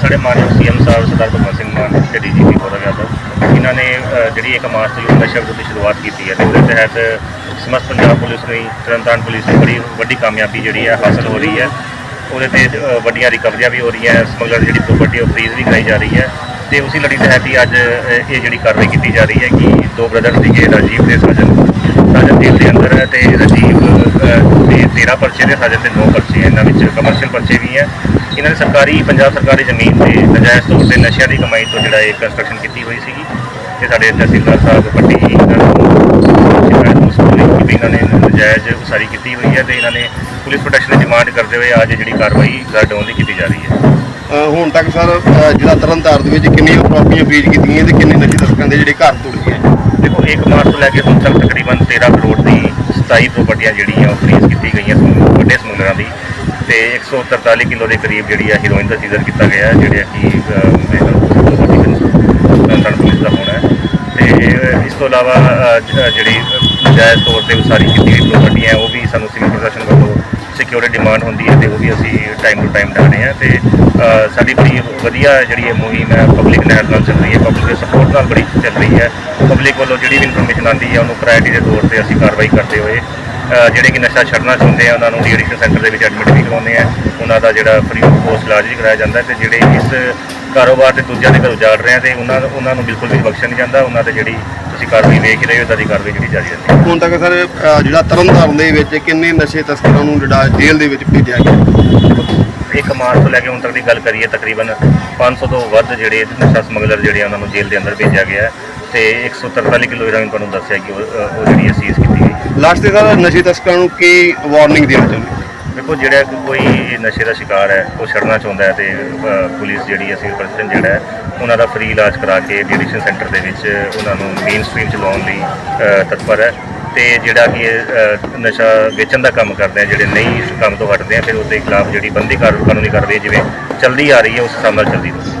ਸਾਡੇ ਮਾਨਯੋਗ ਸੀਐਮ ਸਾਹਿਬ ਸਰਦਾਰ ਭਗਵੰਤ ਸਿੰਘ ਮਾਨ ਤੇ ਡੀਜੀਪੀ ਗੌਰਵ ਯਾਦਵ ਇਹਨਾਂ ਨੇ ਜਿਹੜੀ ਇੱਕ ਮਾਰਚ ਤੋਂ ਯੁੱਧ ਨਸ਼ਾ ਦੀ ਸ਼ੁਰੂਆਤ ਕੀਤੀ ਹੈ, ਤੇ ਉਹਦੇ ਤਹਿਤ ਸਮਸਤ ਪੰਜਾਬ ਪੁਲਿਸ ਨੂੰ ਤਰਨਤਾਰਨ ਪੁਲਿਸ ਨੂੰ ਬੜੀ ਵੱਡੀ ਕਾਮਯਾਬੀ ਜਿਹੜੀ ਹੈ ਹਾਸਲ ਹੋ ਰਹੀ ਹੈ। ਉਹਦੇ ਤੇ ਵੱਡੀਆਂ ਰਿਕਵਰੀਆਂ ਵੀ ਹੋ ਰਹੀਆਂ ਸਮਗਲਰ ਦੀ ਜਿਹੜੀ ਪ੍ਰਾਪਰਟੀ ਉਹ ਫਰੀਜ਼ ਵੀ ਕਰਾਈ ਜਾ ਰਹੀ ਹੈ। ਤੇ ਉਸੇ ਲੜੀ ਤਹਿਤ ਹੀ ਅੱਜ ਇਹ ਜਿਹੜੀ ਕਾਰਵਾਈ ਕੀਤੀ ਜਾ ਰਹੀ ਹੈ ਕਿ ਦੋ ਬ੍ਰਦਰ ਸੀਗੇ ਰਾਜੀਵ ਤੇ ਸਾਜਨ ਸਾਜਨ ਜੇਲ੍ਹ ਦੇ ਅੰਦਰ ਹੈ ਤੇ ਰਾਜੀਵ 13 ਪਰਚੇ ਤੇ ਸਾਜਨ ਦੇ 9 ਪਰਚੇ। ਇਹਨਾਂ ਵਿੱਚ ਕਮਰਸ਼ੀਅਲ ਪਰਚੇ ਵੀ ਹੈ ਇਹਨਾਂ ਨੇ ਸਰਕਾਰੀ ਪੰਜਾਬ ਸਰਕਾਰੀ ਜ਼ਮੀਨ ਤੇ ਨਜਾਇਜ਼ ਤੌਰ ਤੇ ਨਸ਼ਿਆਂ ਦੀ ਕਮਾਈ ਤੋਂ ਜਿਹੜਾ ਇਹ ਕੰਸਟਰਕਸ਼ਨ ਕੀਤੀ ਹੋਈ ਸੀਗੀ। ਤੇ ਸਾਡੇ ਤਹਿਸੀਲਦਾਰ ਸਾਹਿਬ ਪੱਟੀ ਇਹਨਾਂ ਨੂੰ ਸ਼ਿਕਾਇਤ ਮਸੂਲ ਕਿ ਵੀ ਇਹਨਾਂ ਨੇ ਨਜਾਇਜ਼ ਉਸਾਰੀ ਕੀਤੀ ਹੋਈ ਹੈ ਤੇ ਇਹਨਾਂ ਨੇ ਪੁਲਿਸ ਪ੍ਰੋਟੈਕਸ਼ਨ ਦੀ ਡਿਮਾਂਡ ਕਰਦੇ ਹੋਏ ਅੱਜ ਜਿਹੜੀ ਕਾਰਵਾਈ ਗਰਡਾਉਣ ਦੀ ਕੀਤੀ ਜਾ ਰਹੀ ਹੈ। ਹੁਣ ਤੱਕ ਸਰ ਜਿਹੜਾ ਤਰਨਤਾਰਨ ਦੇ ਵਿੱਚ ਕਿੰਨੀਆਂ ਪ੍ਰਾਪਰਟੀਆਂ ਫ੍ਰੀਜ਼ ਕੀਤੀਆਂ ਤੇ ਕਿੰਨੇ ਨਸ਼ੇ ਤਸਕਰਾਂ ਦੇ ਜਿਹੜੇ ਘਰ ਤੋੜ ਗਏ? ਦੇਖੋ 1 ਮਾਰਚ ਤੋਂ ਲੈ ਕੇ ਹੁਣ ਤੱਕ ਤਕਰੀਬਨ 13 ਕਰੋੜ ਦੀ 27 ਪ੍ਰਾਪਰਟੀਆਂ ਜਿਹੜੀਆਂ ਉਹ ਫਰੀਜ਼ ਕੀਤੀ ਗਈਆਂ ਸਮੂਹ- ਵੱਡੇ ਸਮੂਲਰਾਂ ਦੀ। ਤੇ 143 ਕਿਲੋ ਦੇ ਕਰੀਬ ਜਿਹੜੀ ਆ ਹੀਰੋਇਨ ਦਾ ਸੀਜ਼ਨ ਕੀਤਾ ਗਿਆ ਜਿਹੜੇ ਕਿ ਤਰਨ ਪੁਲਿਸ ਦਾ ਹੋਣਾ ਹੈ। ਤੇ ਇਸ ਤੋਂ ਇਲਾਵਾ ਅ, ਜ- ਜਿਹੜੀ ਨਜਾਇਜ਼ ਤੌਰ ਤੇ ਉਸਾਰੀ ਕੀਤੀ ਗਈ ਪ੍ਰਾਪਰਟੀਆਂ ਉਹ ਵੀ ਸਾਨੂੰ ਸਿਵਲ ਪ੍ਰਸ਼ਾਸਨ ਵੱਲੋਂ ਸਿਕਿਉਰਿਟੀ ਡਿਮਾਂਡ ਹੁੰਦੀ ਹੈ ਤੇ ਉਹ ਵੀ ਅਸੀਂ ਟਾਈਮ ਟੂ ਟਾਈਮ ਡਾਣੇ ਆ ਤੇ ਸਾਡੀ ਬੜੀ ਵਧੀਆ ਜਿਹੜੀ ਇਹ ਮੁਹਿੰਮ ਹੈ ਪਬਲਿਕ ਨਾਲ ਨਾਲ ਚੱਲ ਰਹੀ ਹੈ ਪਬਲਿਕ ਦੇ ਸਪੋਰਟ ਨਾਲ ਬੜੀ ਚੱਲ ਰਹੀ ਹੈ। ਪਬਲਿਕ ਵੱਲੋਂ ਜਿਹੜੀ ਵੀ ਇਨਫੋਰਮੇਸ਼ਨ ਆਉਂਦੀ ਹੈ ਉਹਨੂੰ ਪ੍ਰਾਇੋਰਟੀ ਦੇ ਤੌਰ ਤੇ ਅਸੀਂ ਕਾਰਵਾਈ ਕਰਦੇ ਹੋਏ ਜਿਹੜੇ ਕਿ ਨਸ਼ਾ ਛੱਡਣਾ ਚਾਹੁੰਦੇ ਆ ਉਹਨਾਂ ਨੂੰ ਡੀਐਡਿਕਸ਼ਨ ਸੈਂਟਰ ਦੇ ਵਿੱਚ ਐਡਮਿਟ ਵੀ ਕਰਾਉਂਦੇ ਆ। ਉਹਨਾਂ ਦਾ ਜਿਹੜਾ ਫ੍ਰੀ ਕੋਸਟ ਇਲਾਜ ਵੀ ਕਰਾਇਆ ਜਾਂਦਾ ਤੇ ਜਿਹੜੇ ਇਸ ਕਾਰੋਬਾਰ ਤੇ ਦੂਜਿਆਂ ਦੇ ਘਰ ਉਜਾੜ ਰਹੇ ਆ ਤੇ ਉਹਨਾਂ ਉਹਨਾਂ ਨੂੰ ਬਿਲਕੁਲ ਵੀ ਬਖਸ਼ਿਆ ਨਹੀਂ ਜਾਂਦਾ। ਉਹਨਾਂ ਤੇ ਜਿਹੜੀ ਤੁਸੀਂ ਕਾਰਵਾਈ ਵੇਖ ਰਹੇ ਹੋ ਉਦਾਂ ਦੀ ਕਾਰਵਾਈ ਜਿਹੜੀ ਜਾਰੀ ਰਹਿੰਦੀ ਹੈ। ਹੁਣ ਤੱਕ ਸਰ ਜਿਹੜਾ ਤਰਨਤਾਰਨ ਦੇ ਵਿੱਚ ਕਿੰਨੇ ਨਸ਼ੇ ਤਸਕਰਾਂ ਨੂੰ ਜਿਹੜਾ ਜੇਲ੍ਹ ਦੇ ਵਿੱਚ ਭੇਜਿਆ ਗਿਆ? ਇੱਕ ਮਾਰਚ ਤੋਂ ਲੈ ਕੇ ਹੁਣ ਤੱਕ ਦੀ ਗੱਲ ਕਰੀਏ ਤਕਰੀਬਨ 500 ਤੋਂ ਵੱਧ ਜਿਹੜੇ ਨਸ਼ਾ ਸਮਗਲਰ ਜਿਹੜੇ ਉਹਨਾਂ ਨੂੰ ਜੇਲ੍ਹ ਦੇ ਅੰਦਰ ਭੇਜਿਆ ਗਿਆ ਹੈ। ਤੇ 143 ਕਿਲੋ ਹੀਰੋਇਨ ਤੁਹਾਨੂੰ ਦੱਸਿਆ ਕਿ ਉਹ ਉਹ ਜਿਹੜੀ ਸੀਜ਼ ਕੀਤੀ ਗਈ। ਲਾਸਟ ਤੇ ਸਰ ਨਸ਼ੇ ਤਸਕਰਾਂ ਨੂੰ ਕੀ ਵਾਰਨਿੰਗ ਦੇਣਾ ਚਾਹੁੰਦੇ ਦੇਖੋ ਜਿਹੜਾ ਕਿ ਕੋਈ ਨਸ਼ੇ ਦਾ ਸ਼ਿਕਾਰ ਹੈ ਉਹ ਛੱਡਣਾ ਚਾਹੁੰਦਾ ਹੈ ਤੇ ਅ, ਪੁਲਿਸ ਜਿਹੜੀ ਹੈ ਸਿਵਲ ਪ੍ਰਸ਼ਾਸਨ ਜਿਹੜਾ ਹੈ ਉਹਨਾਂ ਦਾ ਫ੍ਰੀ ਇਲਾਜ ਕਰਾ ਕੇ ਐਡਿਕਸ਼ਨ ਸੈਂਟਰ ਦੇ ਵਿੱਚ ਉਹਨਾਂ ਨੂੰ ਮੇਨ ਸਟ੍ਰੀਮ ਚ ਲਾਉਣ ਲਈ ਅ, ਤਤਪਰ ਹੈ ਤੇ ਜਿਹੜਾ ਕਿ ਅ, ਨਸ਼ਾ ਵੇਚਣ ਦਾ ਕੰਮ ਕਰਦੇ ਆ ਜਿਹੜੇ ਨਹੀਂ ਇਸ ਕੰਮ ਤੋਂ ਹਟਦੇ ਆ ਫਿਰ ਉਹਦੇ ਖਿਲਾਫ ਜਿਹੜੀ ਬੰਦੀ ਕਾਰ ਕਾਨੂੰਨੀ ਕਾਰਵਾਈ ਜਿਵੇਂ ਚੱਲਦੀ ਆ ਰਹੀ ਹੈ ਉਸ ਹਿਸਾਬ ਨਾਲ ਚੱਲਦੀ ਰਹੂ